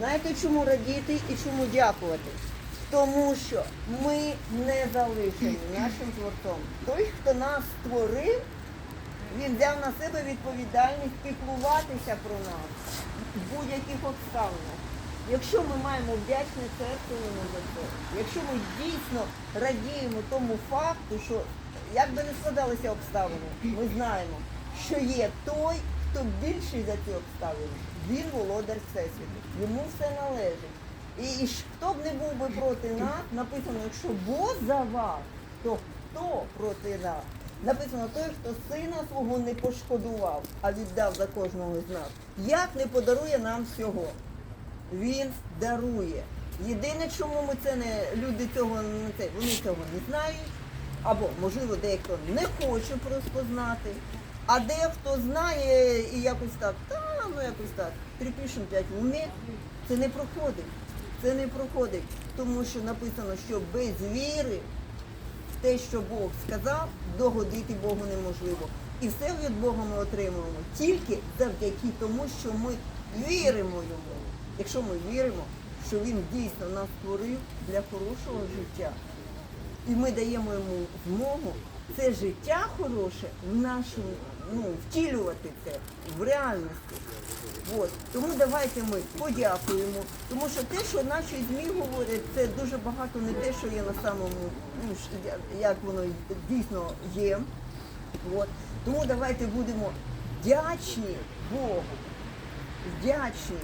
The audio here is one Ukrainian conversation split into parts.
Знаєте, чому радіти і чому дякувати? Тому що ми не залишені нашим творцом. Той, хто нас створив, він взяв на себе відповідальність піклуватися про нас в будь-яких обставинах. Якщо ми маємо вдячне серце йому за це, якщо ми дійсно радіємо тому факту, що як би не складалися обставини, ми знаємо, що є той, хто більший за ці обставини. Він володар Всесвіту. Йому все належить. І, і хто б не був би проти нас, написано, якщо Бог за вас, то хто проти нас? Написано той, хто сина свого не пошкодував, а віддав за кожного з нас. Як не подарує нам всього? Він дарує. Єдине, чому ми це не люди цього не це, вони цього не знають, або можливо дехто не хоче просто знати, а дехто знає і якось так, та ну якось так, тріпішем п'ять в це не проходить. Це не проходить, тому що написано, що без віри в те, що Бог сказав, догодити Богу неможливо. І все від Бога ми отримуємо тільки завдяки тому, що ми віримо йому. Якщо ми віримо, що він дійсно нас створив для хорошого життя, і ми даємо йому змогу це життя хороше в нашому, ну, втілювати це в реальності. От. Тому давайте ми подякуємо. Тому що те, що наші ЗМІ говорять, це дуже багато не те, що є на самому, ну, як воно дійсно є. От. Тому давайте будемо вдячні Богу, вдячні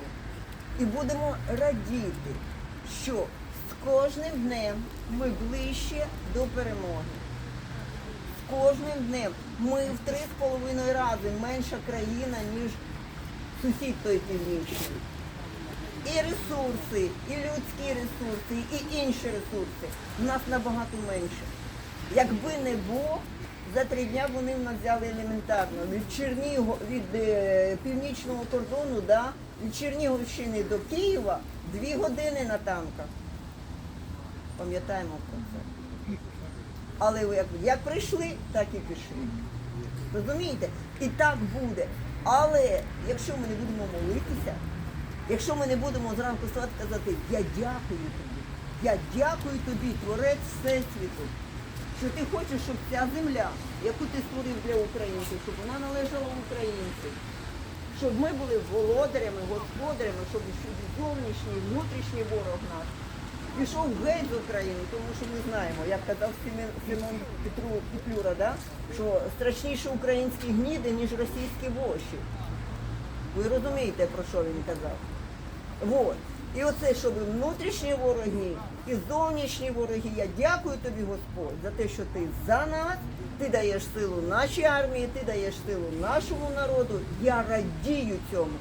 і будемо радіти, що з кожним днем ми ближче до перемоги. Кожним днем ми в три з половиною рази менша країна, ніж сусід той північний. І ресурси, і людські ресурси, і інші ресурси в нас набагато менше. Якби не Бог, за три дня вони в нас взяли елементарно. Від Чернігова, від е, північного кордону, да, від Чернігівщини до Києва дві години на танках. Пам'ятаємо про це. Але як, як прийшли, так і пішли. Розумієте? І так буде. Але якщо ми не будемо молитися, якщо ми не будемо зранку і казати, я дякую тобі, я дякую тобі, творець Всесвіту, що ти хочеш, щоб ця земля, яку ти створив для українців, щоб вона належала українцям, щоб ми були володарями, господарями, щоб зовнішній, внутрішній ворог наш пішов геть з України, тому що ми знаємо, як казав Симон, Петру Петлюра, да? що страшніше українські гніди, ніж російські воші. Ви розумієте, про що він казав? Вот. І оце, щоб внутрішні вороги, і зовнішні вороги. Я дякую тобі, Господь, за те, що ти за нас, ти даєш силу нашій армії, ти даєш силу нашому народу. Я радію цьому.